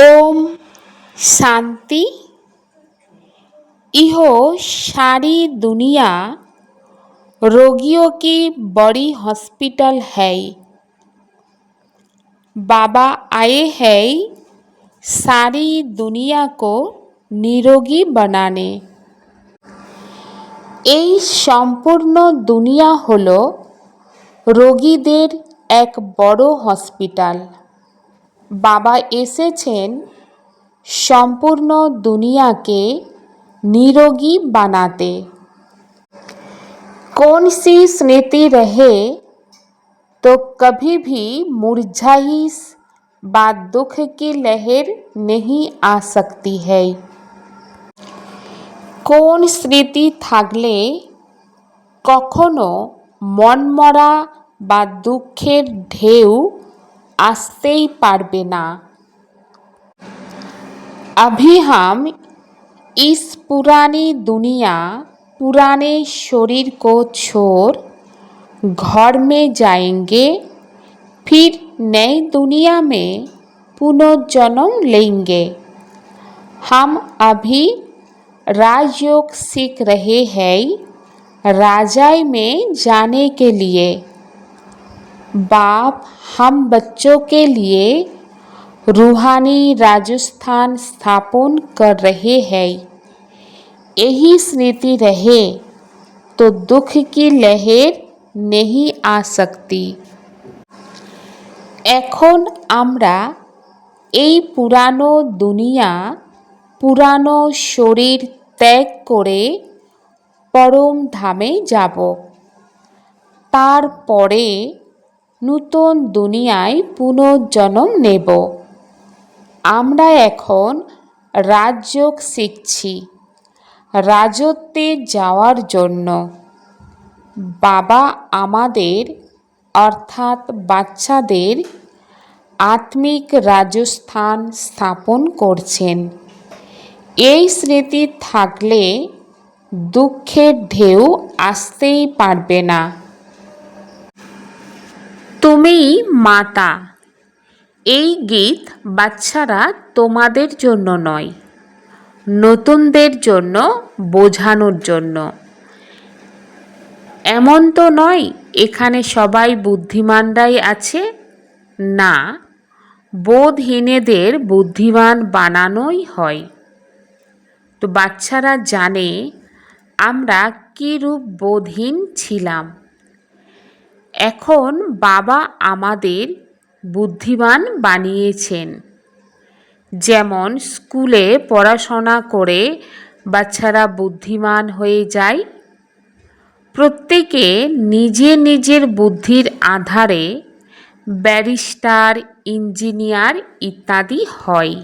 ओम शांति इहो सारी दुनिया रोगियों की बड़ी हॉस्पिटल है बाबा आए हैं सारी दुनिया को নিরোগী বানানে এই সম্পূর্ণ দুনিয়া হল রোগীদের এক বড় হসপিটাল বাবা এসেছেন সম্পূর্ণ দুনিয়াকে নিরোগী বানাতে कौन सी स्मृति रहे तो कभी भी मुरझाइश বা दुख की लहर नहीं आ सकती है কোন স্মৃতি থাকলে কখনো মনমরা বা দুঃখের ঢেউ আসতেই পারবে না अभी हम इस पुरानी दुनिया पुराने शरीर को छोड़ घर में जाएंगे फिर नई दुनिया में पुनर्जन्म लेंगे हम अभी राजयोग सीख रहे हैं राजाई में जाने के लिए बाप हम बच्चों के लिए रूहानी राजस्थान स्थापन कर रहे हैं यही स्मृति रहे तो दुख की लहर नहीं आ सकती এখন আমরা এই পুরানো দুনিয়া পুরানো শরীর ত্যাগ করে পরম ধামে যাব তারপরে নূতন দুনিয়ায় পুনর্জন্ম নেব। আমরা এখন রাজযোগ শিখছি, রাজত্বে যাওয়ার জন্য। বাবা আমাদের, অর্থাৎ বাচ্চাদের, আত্মিক রাজস্থান স্থাপন করছেন। এই স্মৃতি থাকলে দুঃখের ঢেউ আসতেই পারবে না। তুমি মাতা। এই গীত বাচ্চারা তোমাদের জন্য নয়, নতুনদের জন্য, বোঝানোর জন্য। এমন তো নয়, এখানে সবাই বুদ্ধিমানরাই আছে। না, বোধহীনেদের বুদ্ধিমান বানানোই হয়। তো বাচ্চারা জানে আমরা কী রূপ বোধহীন ছিলাম। এখন বাবা আমাদের বুদ্ধিমান বানিয়েছেন। যেমন স্কুলে পড়াশোনা করে বাচ্চারা বুদ্ধিমান হয়ে যায়, প্রত্যেকে নিজে নিজের বুদ্ধির আধারে ব্যারিস্টার, ইঞ্জিনিয়ার ইত্যাদি হয়।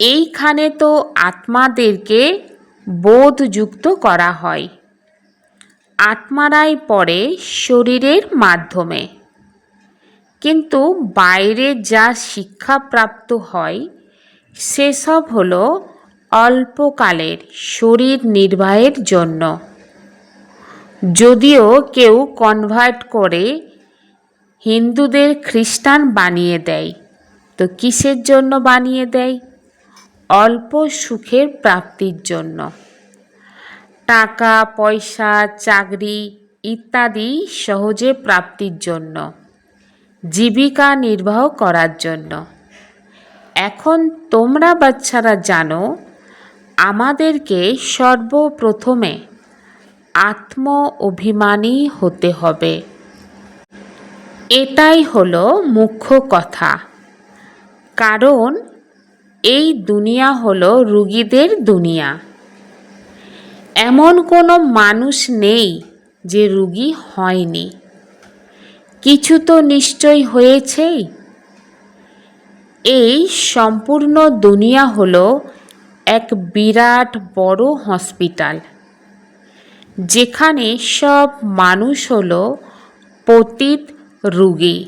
এইখানে তো আত্মাদেরকে বোধযুক্ত করা হয়। আত্মারাই পড়ে শরীরের মাধ্যমে। কিন্তু বাইরে যা শিক্ষা প্রাপ্ত হয় সেসব হলো অল্পকালের শরীর নির্বাহের জন্য। যদিও কেউ কনভার্ট করে হিন্দুদের খ্রিস্টান বানিয়ে দেয়, তো কিসের জন্য বানিয়ে দেয়? অল্প সুখের প্রাপ্তির জন্য। টাকা, পয়সা, চাকরি ইত্যাদি সহজে প্রাপ্তির জন্য, জীবিকা নির্বাহ করার জন্য। এখন তোমরা বাচ্চারা জানো, আমাদেরকে সর্বপ্রথমে আত্ম অভিমানী হতে হবে। এটাই হলো মুখ্য কথা। কারণ এই দুনিয়া হলো রুগীদের দুনিয়া। এমন কোনো মানুষ নেই যে রুগী হয়নি। কিছু তো নিশ্চয় হয়েছেই এই সম্পূর্ণ দুনিয়া হলো এক বিরাট বড় হসপিটাল, যেখানে সব মানুষ হলো পতিত রুগী।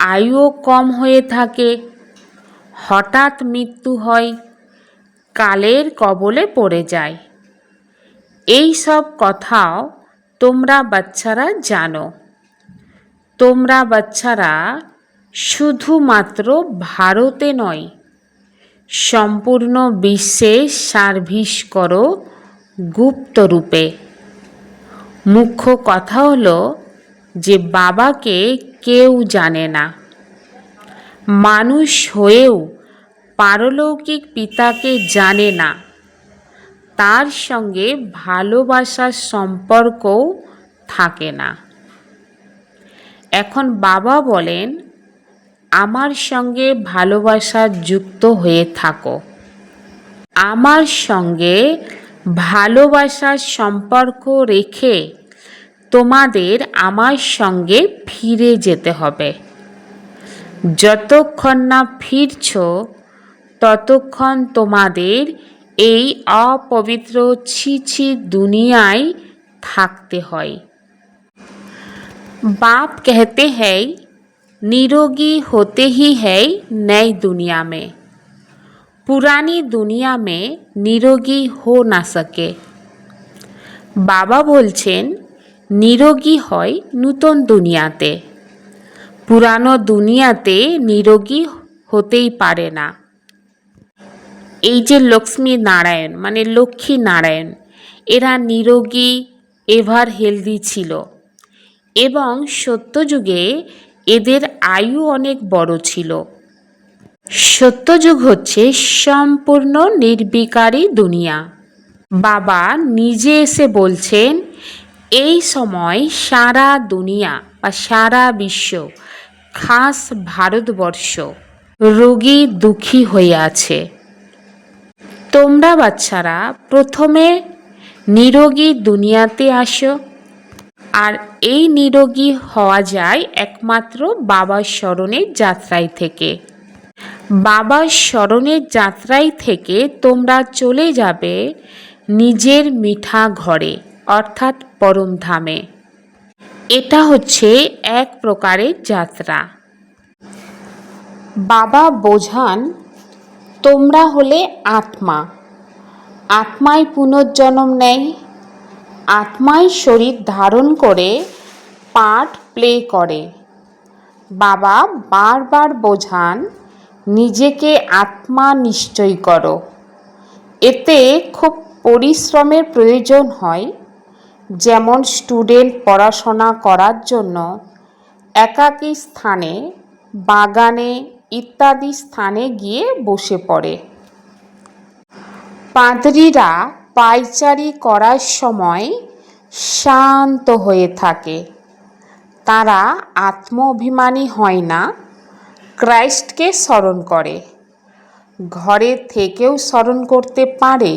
আয়ুও কম হয়ে থাকে, হঠাৎ মৃত্যু হয়, কালের কবলে পড়ে যায়। এই সব কথাও তোমরা বাচ্চারা জানো। তোমরা বাচ্চারা শুধুমাত্র ভারতে নয়, সম্পূর্ণ বিশ্বে সার্ভিস করো গুপ্তরূপে মুখ্য কথা হলো যে বাবাকে কেউ জানে না। মানুষ হয়েও পারলৌকিক পিতাকে জানে না। তার সঙ্গে ভালোবাসার সম্পর্কও থাকে না। এখন বাবা বলেন, আমার সঙ্গে ভালোবাসা যুক্ত হয়ে থাকো। আমার সঙ্গে ভালোবাসার সম্পর্ক রেখে তোমাদের আমার সঙ্গে ফিরে যেতে হবে। যতক্ষণ না ফিরছ, ততক্ষণ তোমাদের এই অপবিত্র ছি ছি দুনিয়ায় থাকতে হয় बाप कहते हैं निरोगी होते ही है नई दुनिया में पुरानी दुनिया में নিরোগী হো না সকে বাবা বলছেন নিরোগী হয় নূতন দুনিয়াতে পুরানো দুনিয়াতে নিরোগী হতেই পারে না এই যে লক্ষ্মী নারায়ণ মানে লক্ষ্মী নারায়ণ, এরা নিরোগী, এভার হেলদি ছিল। এবং সত্যযুগে এদের আয়ু অনেক বড় ছিল। সত্যযুগ হচ্ছে সম্পূর্ণ নির্বিকারী দুনিয়া। বাবা নিজে এসে বলছেন, এই সময় সারা দুনিয়া বা সারা বিশ্ব খাস ভারতবর্ষ রোগী দুঃখী হয়ে আছে। তোমরা বাচ্চারা প্রথমে নিরোগী দুনিয়াতে আসো। আর এই নিরোগী হওয়া যায় একমাত্র বাবার স্মরণের যাত্রায় থেকে। বাবার স্মরণের যাত্রায় থেকে তোমরা চলে যাবে নিজের মিঠা ঘরে, অর্থাৎ পরমধামে এটা হচ্ছে এক প্রকারের যাত্রা। বাবা বোঝান তোমরা হলে আত্মা। আত্মায় পুনর্জন্ম নেয়। আত্মায় শরীর ধারণ করে পার্ট প্লে করে। বাবা বারবার বোঝান, নিজেকে আত্মা নিশ্চয় করো। এতে খুব পরিশ্রমের প্রয়োজন হয়। যেমন স্টুডেন্ট পড়াশোনা করার জন্য, একাকী স্থানে, বাগানে ইত্যাদি স্থানে গিয়ে বসে পড়ে। পাদ্রীরা পায়চারি করার সময় শান্ত হয়ে থাকে। তারা আত্ম অভিমানী হয় না, ক্রাইস্টকে স্মরণ করে। ঘরে থেকেও স্মরণ করতে পারে,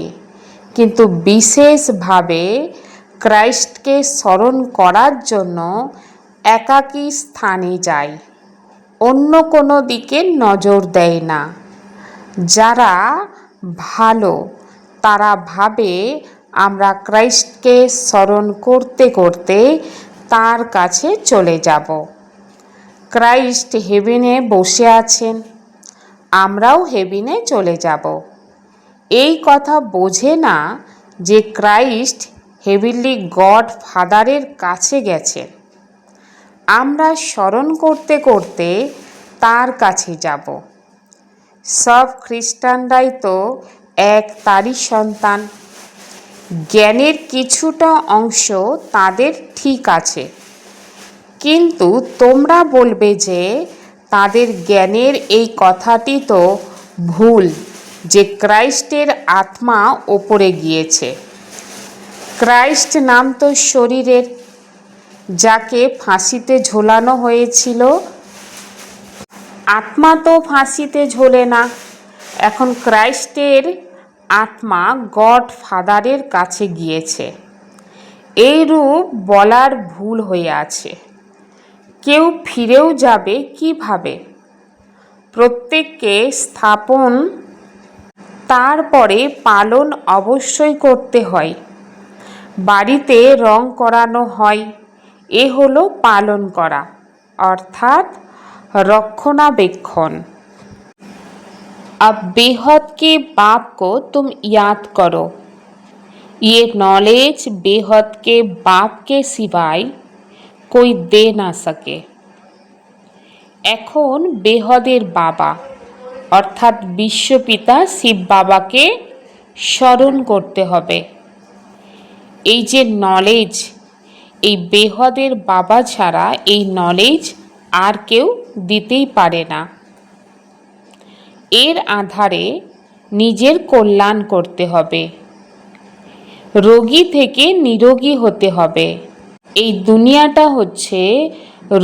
কিন্তু বিশেষভাবে ক্রাইস্টকে স্মরণ করার জন্য একাকী স্থানে যায়। অন্য কোনো দিকে নজর দেয় না। যারা ভালো, তারা ভাবে আমরা ক্রাইস্টকে স্মরণ করতে করতে তার কাছে চলে যাব। ক্রাইস্ট হেভেনে বসে আছেন, আমরাও হেভিনে চলে যাব। এই কথা বোঝে না যে ক্রাইস্ট হেভিলি গড ফাদারের কাছে গেছেন। আমরা স্মরণ করতে করতে তার কাছে যাব। সব খ্রিস্টানরাই তো এক তারই সন্তান। জ্ঞানের কিছুটা অংশ তাদের ঠিক আছে। কিন্তু তোমরা বলবে যে তাদের জ্ঞানের এই কথাটি তো ভুল, যে ক্রাইস্টের আত্মা ওপরে গিয়েছে। ক্রাইস্ট নাম তো শরীরের যাকে ফাঁসিতে ঝোলানো হয়েছিল। আত্মা তো ফাঁসিতে ঝোলে না। এখন ক্রাইস্টের আত্মা গড ফাদারের কাছে গিয়েছে। এই রূপ বলার ভুল হয়ে আছে। কেউ ফিরেও যাবে কীভাবে? প্রত্যেককে স্থাপন, তারপরে পালন অবশ্যই করতে হয়। বাড়িতে রং করানো হয়। এ হলো পালন করা অর্থাৎ रक्षणाबेक्षण अब बेहद के बाप को तुम याद करो ये नॉलेज बेहद के बाप के सिवाय कोई दे ना सके এখন বেহদের বাবা অর্থাৎ বিশ্বপিতা শিব বাবাকে স্মরণ করতে হবে এই যে নলেজ এই বেহদের বাবা ছাড়া এই নলেজ আর কেউ দিতেই পারে না। এর আধারে নিজের কল্যাণ করতে হবে। রোগী থেকে নিরোগী হতে হবে। এই দুনিয়াটা হচ্ছে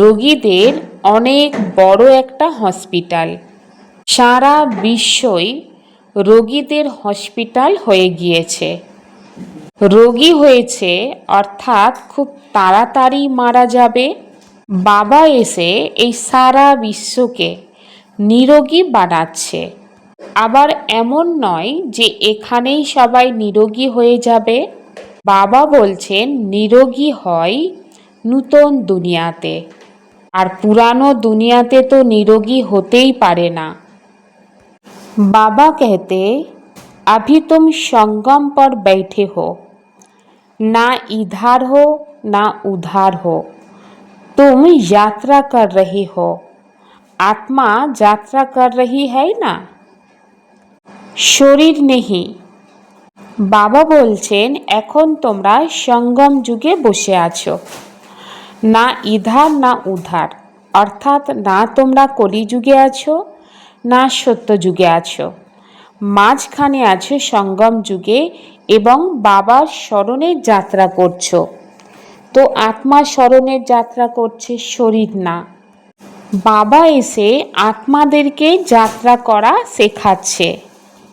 রোগীদের অনেক বড় একটা হসপিটাল সারা বিশ্বই রোগীদের হসপিটাল হয়ে গিয়েছে। রোগী হয়েছে অর্থাৎ খুব তাড়াতাড়ি মারা যাবে বাবা এসে এই সারা বিশ্বকে নিরোগী বানাচ্ছে আবার এমন নয় যে এখানেই সবাই নিরোগী হয়ে যাবে বাবা বলছেন নিরোগী হয় নূতন দুনিয়াতে আর পুরানো দুনিয়াতে তো নিরোগী হতেই পারে না बाबा कहते अभी तुम संगम पर बैठे हो ना इधर हो ना उधर हो तुम यात्रा कर रहे हो आत्मा यात्रा कर रही है ना শরীর নেহি বাবা বলছেন এখন তোমরা সঙ্গম যুগে বসে আছো না ইধার না উধার অর্থাৎ না তোমরা কলিযুগে আছো না সত্য যুগে আছো মাঝখানে আছো সঙ্গম যুগে এবং বাবার স্মরণের যাত্রা করছো তো আত্মা স্মরণের যাত্রা করছে শরীর না বাবা এসে আত্মাদেরকে যাত্রা করা শেখাচ্ছে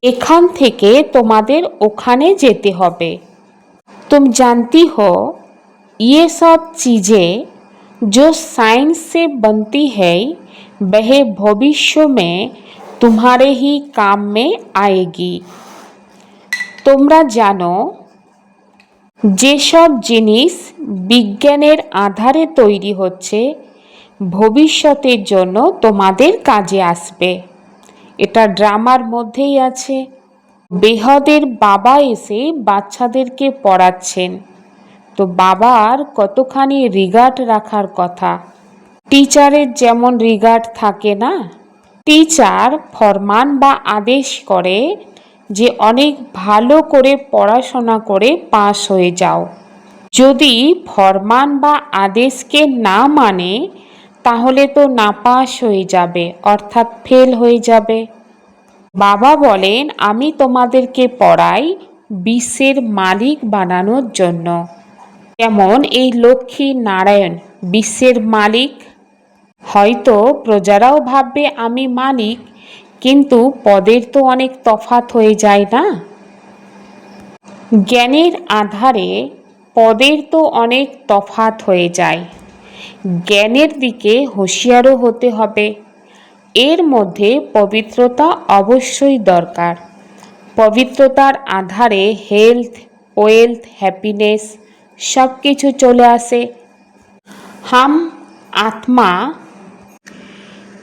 এখান থেকে তোমাদের ওখানে যেতে হবে तुम जानती हो ये सब चीज़ें जो साइंस से बनती है वह भविष्य में तुम्हारे ही काम में आएगी তোমরা জানো যেসব জিনিস বিজ্ঞানের আধারে তৈরি হচ্ছে ভবিষ্যতের জন্য তোমাদের কাজে আসবে এটা ড্রামার মধ্যেই আছে বেহদের বাবা এসে বাচ্চাদেরকে পড়াচ্ছেন তো বাবার কতখানি রিগার্ড রাখার কথা টিচারের যেমন রিগার্ড থাকে না টিচার ফরমান বা আদেশ করে যে অনেক ভালো করে পড়াশোনা করে পাস হয়ে যাও। যদি ফরমান বা আদেশকে না মানে তাহলে তো না নাপাস হয়ে যাবে, অর্থাৎ ফেল হয়ে যাবে। বাবা বলেন, আমি তোমাদেরকে পড়াই বিশ্বের মালিক বানানোর জন্য। যেমন এই লক্ষ্মী নারায়ণ বিশ্বের মালিক হয়তো প্রজারাও ভাববে আমি মালিক, কিন্তু পদের তো অনেক তফাত হয়ে যায় না। জ্ঞানের আধারে পদের তো অনেক তফাত হয়ে যায়। জ্ঞানের দিকে হুঁশিয়ারও হতে হবে। এর মধ্যে পবিত্রতা অবশ্যই দরকার। পবিত্রতার আধারে হেলথ ওয়েলথ হ্যাপিনেস সব কিছু চলে আসে। হাম আত্মা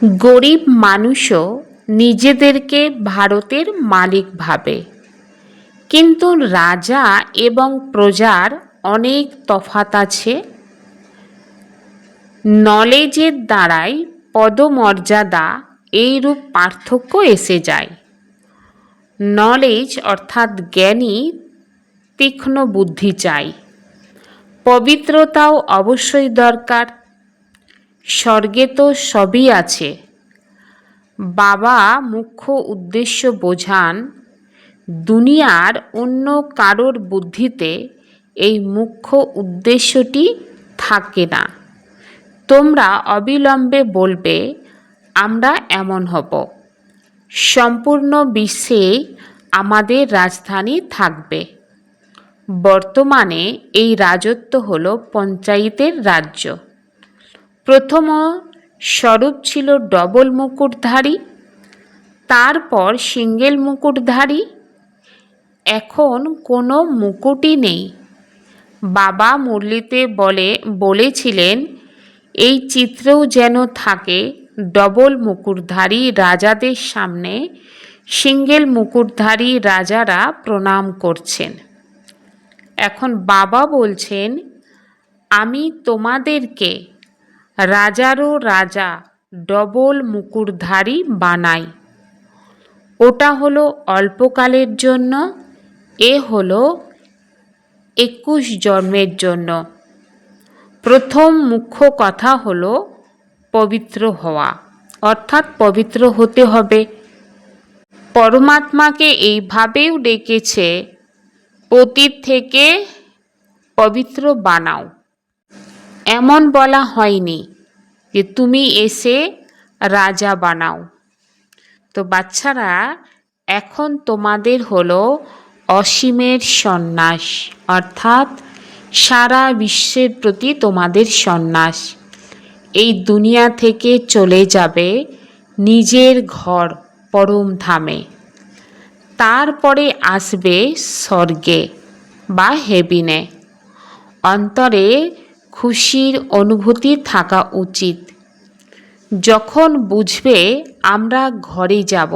গরিব মানুষও নিজেদেরকে ভারতের মালিক ভাবে। কিন্তু রাজা এবং প্রজার অনেক তফাত আছে। নলেজের দ্বারাই পদমর্যাদা এইরূপ পার্থক্য এসে যায়। নলেজ অর্থাৎ জ্ঞানী তীক্ষ্ণ বুদ্ধি চাই। পবিত্রতাও অবশ্যই দরকার। স্বর্গে তো সবই আছে। বাবা মুখ্য উদ্দেশ্য বোঝান, দুনিয়ার অন্য কারোর বুদ্ধিতে এই মুখ্য উদ্দেশ্যটি থাকে না। তোমরা অবিলম্বে বলবে, আমরা এমন হব। সম্পূর্ণ বিশ্বে আমাদের রাজধানী থাকবে। বর্তমানে এই রাজত্ব হল পঞ্চায়েতের রাজ্য। প্রথম স্বরূপ ছিল ডবল মুকুটধারী, তারপর সিঙ্গেল মুকুটধারী। এখন কোনো মুকুটই নেই। বাবা মুরলিতে বলে, বলেছিলেন, এই চিত্রেও যেন থাকে ডবল মুকুটধারী রাজাদের সামনে সিঙ্গেল মুকুটধারী রাজারা প্রণাম করছেন। এখন বাবা বলছেন, আমি তোমাদেরকে রাজারও রাজা, ডবল মুকুটধারী বানায় ওটা হলো অল্পকালের জন্য, এ হলো একুশ জন্মের জন্য। প্রথম মুখ্য কথা হলো পবিত্র হওয়া, অর্থাৎ পবিত্র হতে হবে। পরমাত্মাকে এইভাবেও ডেকেছে পতীত থেকে পবিত্র বানাও। এমন বলা হয়নি যে তুমি এসে রাজা বানাও। তো বাচ্চারা, এখন তোমাদের হলো অসীমের সন্ন্যাস, অর্থাৎ সারা বিশ্বের প্রতি তোমাদের সন্ন্যাস। এই দুনিয়া থেকে চলে যাবে নিজের ঘর পরম ধামে। তারপরে আসবে স্বর্গে বা হেবিনে। অন্তরে খুশির অনুভূতি থাকা উচিত। যখন বুঝবে আমরা ঘরে যাব,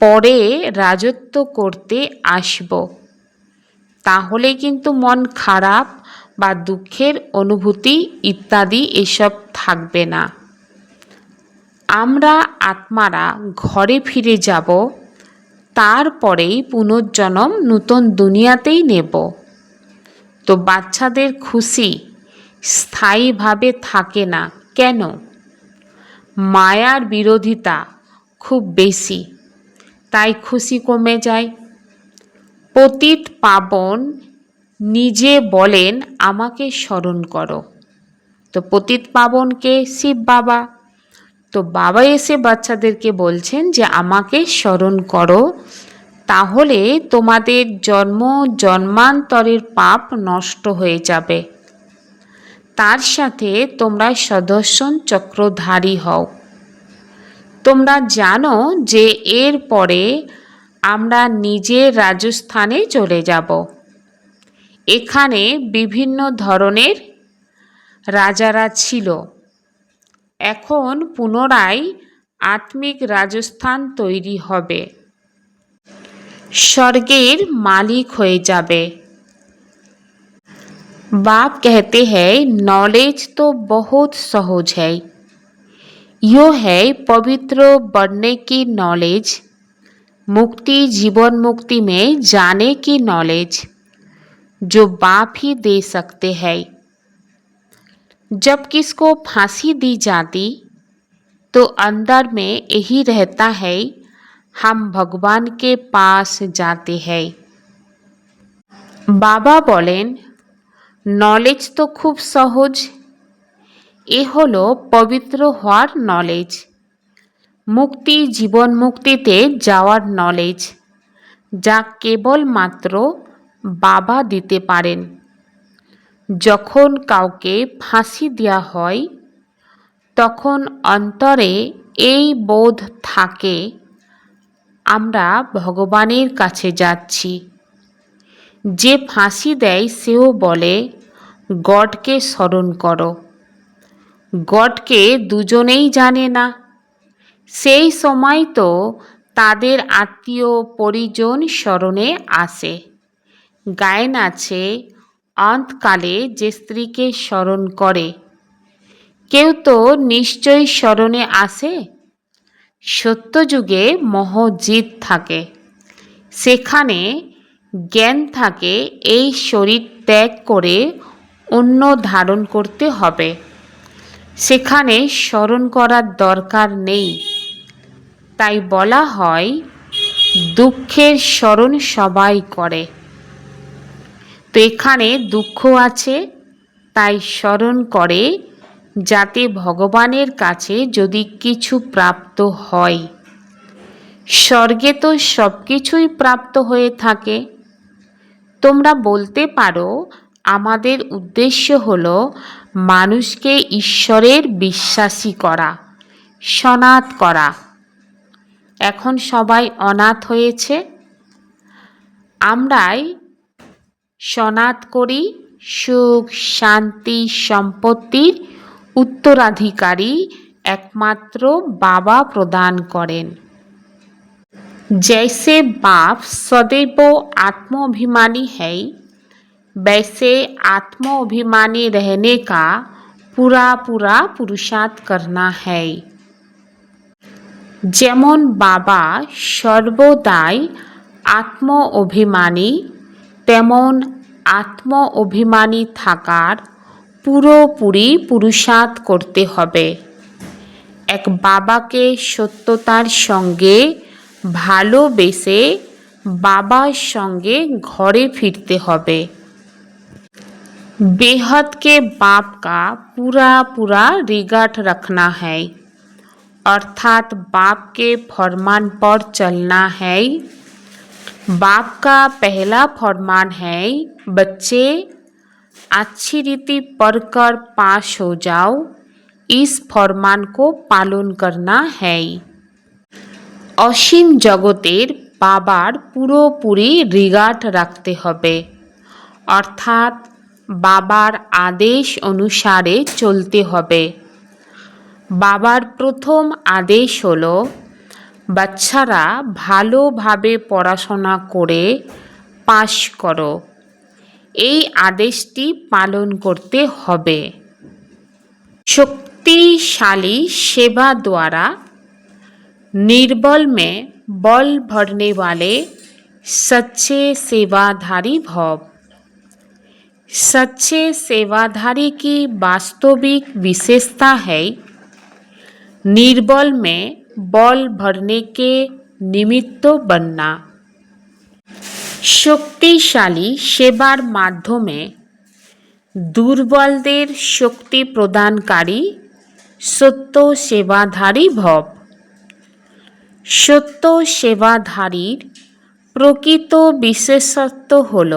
পরে রাজত্ব করতে আসব, তাহলে কিন্তু মন খারাপ বা দুঃখের অনুভূতি ইত্যাদি এসব থাকবে না। আমরা আত্মারা ঘরে ফিরে যাব, তারপরেই পুনর্জন্ম নূতন দুনিয়াতেই নেব। তো বাচ্চাদের খুশি স্থায়ীভাবে থাকে না। কেন? মায়ার বিরোধিতা খুব বেশি, তাই খুশি কমে যায়। পতিত পাবন নিজে বলেন, আমাকে স্মরণ করো। তো পতিত পাবনকে শিব বাবা। তো বাবা এসে বাচ্চাদেরকে বলছেন যে, আমাকে স্মরণ করো, তাহলে তোমাদের জন্ম জন্মান্তরের পাপ নষ্ট হয়ে যাবে। তার সাথে তোমরা সদস্যন চক্রধারী হও। তোমরা জানো যে এর পরে আমরা নিজের রাজস্থানে চলে যাব। এখানে বিভিন্ন ধরনের রাজারা ছিল। এখন পুনরায় আত্মিক রাজস্থান তৈরি হবে। স্বর্গের মালিক হয়ে যাবে। बाप कहते हैं, नॉलेज तो बहुत सहज है। यो है पवित्र बनने की नॉलेज, मुक्ति जीवन मुक्ति में जाने की नॉलेज, जो बाप ही दे सकते हैं। जब किसको फांसी दी जाती तो अंदर में यही रहता है, हम भगवान के पास जाते हैं। बाबा बोलें নলেজ তো খুব সহজ। এ হলো পবিত্র হওয়ার নলেজ মুক্তি, জীবন মুক্তিতে যাওয়ার নলেজ যা কেবলমাত্র বাবা দিতে পারেন। যখন কাউকে ফাঁসি দেওয়া হয়, তখন অন্তরে এই বোধ থাকে, আমরা ভগবানের কাছে যাচ্ছি। যে ফাঁসি দেয় সেও বলে, গডকে স্মরণ করো। গডকে দুজনেই জানে না। সেই সময় তো তাদের আত্মীয় পরিজন স্মরণে আসে। গায়েন আছে, অন্তকালে যে স্ত্রীকে স্মরণ করে, কেউ তো নিশ্চয়ই স্মরণে আসে। সত্যযুগে মহজিৎ থাকে। সেখানে জ্ঞান থাকে, এই শরীর ত্যাগ করে অন্য ধারণ করতে হবে। সেখানে স্মরণ করার দরকার নেই। তাই বলা হয়, দুঃখের স্মরণ সবাই করে। তো এখানে দুঃখ আছে, তাই স্মরণ করে, যাতে ভগবানের কাছে যদি কিছু প্রাপ্ত হয়। স্বর্গে তো সব কিছুই প্রাপ্ত হয়ে থাকে। তোমরা বলতে পারো, আমাদের উদ্দেশ্য হলো মানুষকে ঈশ্বরের বিশ্বাসী করা, সনাত করা। এখন সবাই অনাথ হয়েছে। আমরাই সনাত করি, সুখ, শান্তি, সম্পত্তির উত্তরাধিকারী একমাত্র বাবা প্রদান করেন। जैसे बाप सदैव आत्माभिमानी है वैसे आत्माभिमानी रहने का पूरा पूरा पुरुषार्थ करना है যেমন বাবা সর্বদাই আত্ম অভিমানী তেমন আত্ম অভিমানী থাকার পুরোপুরি পুরুষার্থ করতে হবে এক বাবাকে সত্যতার সঙ্গে ভালোবেসে বাবার সঙ্গে ঘরে ফিরতে হবে बेहद के बाप का पूरा पूरा रिगार्ड रखना है अर्थात बाप के फरमान पर चलना है बाप का पहला फरमान है बच्चे अच्छी रीति पढ़कर पास हो जाओ इस फरमान को पालन करना है অসীম জগতের বাবার পুরোপুরি রিগার্ড রাখতে হবে। অর্থাৎ বাবার আদেশ অনুসারে চলতে হবে। বাবার প্রথম আদেশ হলো, বাচ্চারা ভালোভাবে পড়াশোনা করে পাশ করো। এই আদেশটি পালন করতে হবে। শক্তিশালী সেবা দ্বারা निर्बल में बल भरने वाले सच्चे सेवाधारी भव सच्चे सेवाधारी की वास्तविक विशेषता है निर्बल में बल भरने के निमित्त बनना শক্তিশালী সেবার মাধ্যমে দুর্বলদের শক্তি প্রদানকারী সত্য সেবাধারী ভব সত্য সেবাধারীর প্রকৃত বিশেষত্ব হল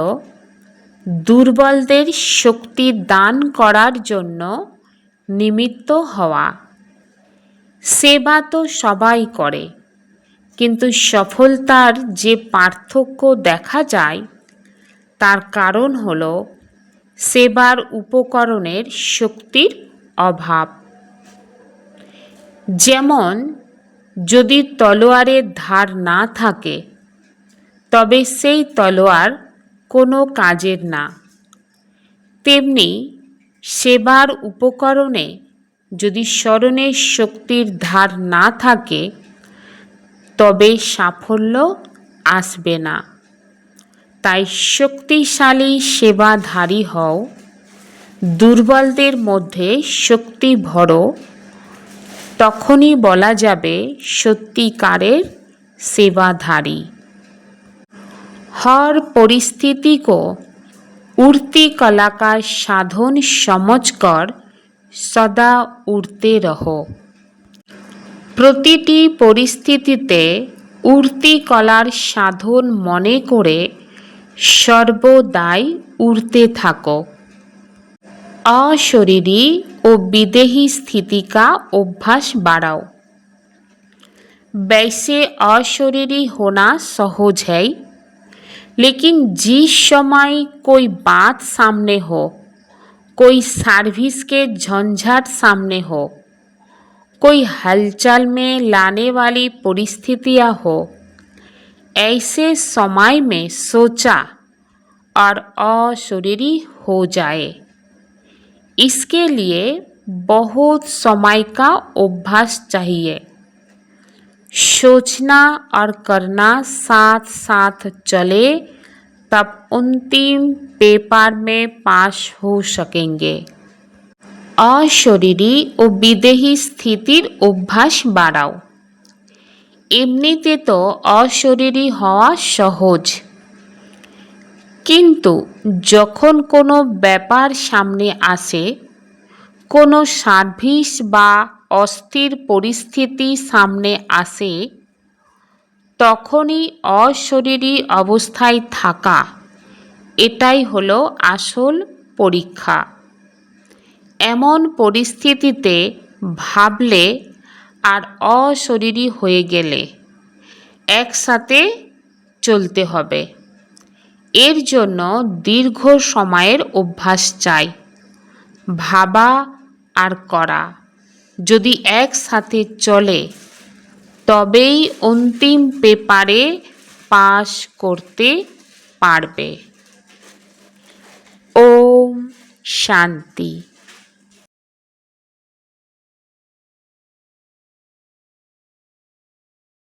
দুর্বলদের শক্তি দান করার জন্য নিমিত্ত হওয়া। সেবা তো সবাই করে, কিন্তু সফলতার যে পার্থক্য দেখা যায়, তার কারণ হল সেবার উপকরণের শক্তির অভাব। যেমন যদি তলোয়ারের ধার না থাকে, তবে সেই তলোয়ার কোনো কাজের না। তেমনি সেবার উপকরণে যদি স্মরণের শক্তির ধার না থাকে, তবে সাফল্য আসবে না। তাই শক্তিশালী সেবাধারী হও, দুর্বলদের মধ্যে শক্তি ভরো তখনই বলা যাবে সত্যিকারের सेवाधारी हर परिस्थिति को उड़ती कला का साधन समझकर सदा उड़ते रहो প্রতিটি পরিস্থিতিতে উড়তি কলার সাধন মনে করে সর্বদাই উড়তে থাকো अशरीरी व विदेही स्थिति का अभ्यास बढ़ाओ वैसे अशरीरी होना सहज है, लेकिन जिस समय कोई बात सामने हो, कोई सर्विस के झंझट सामने हो, कोई हलचल में लाने वाली परिस्थितियाँ हो, ऐसे समय में सोचा और अशरीरी हो जाए। इसके लिए बहुत समय का अभ्यास चाहिए सोचना और करना साथ साथ चले तब अंतिम पेपर में पास हो सकेंगे অশরীরী ও বিদেহী স্থিতির অভ্যাস বাড়াও এমনিতে তো অশরীরী হওয়া সহজ কিন্তু যখন কোনো ব্যাপার সামনে আসে, কোনো সার্ভিস বা অস্থির পরিস্থিতি সামনে আসে, তখনই অশরীরী অবস্থায় থাকা, এটাই হলো আসল পরীক্ষা। এমন পরিস্থিতিতে ভাবলে আর অশরীরী হয়ে গেলে একসাথে চলতে হবে। এর জন্য দীর্ঘ সময়ের অভ্যাস চাই। ভাবা আর করা। যদি একসাথে চলে, তবেই অন্তিম পেপারে পাশ করতে পারবে। ওম শান্তি।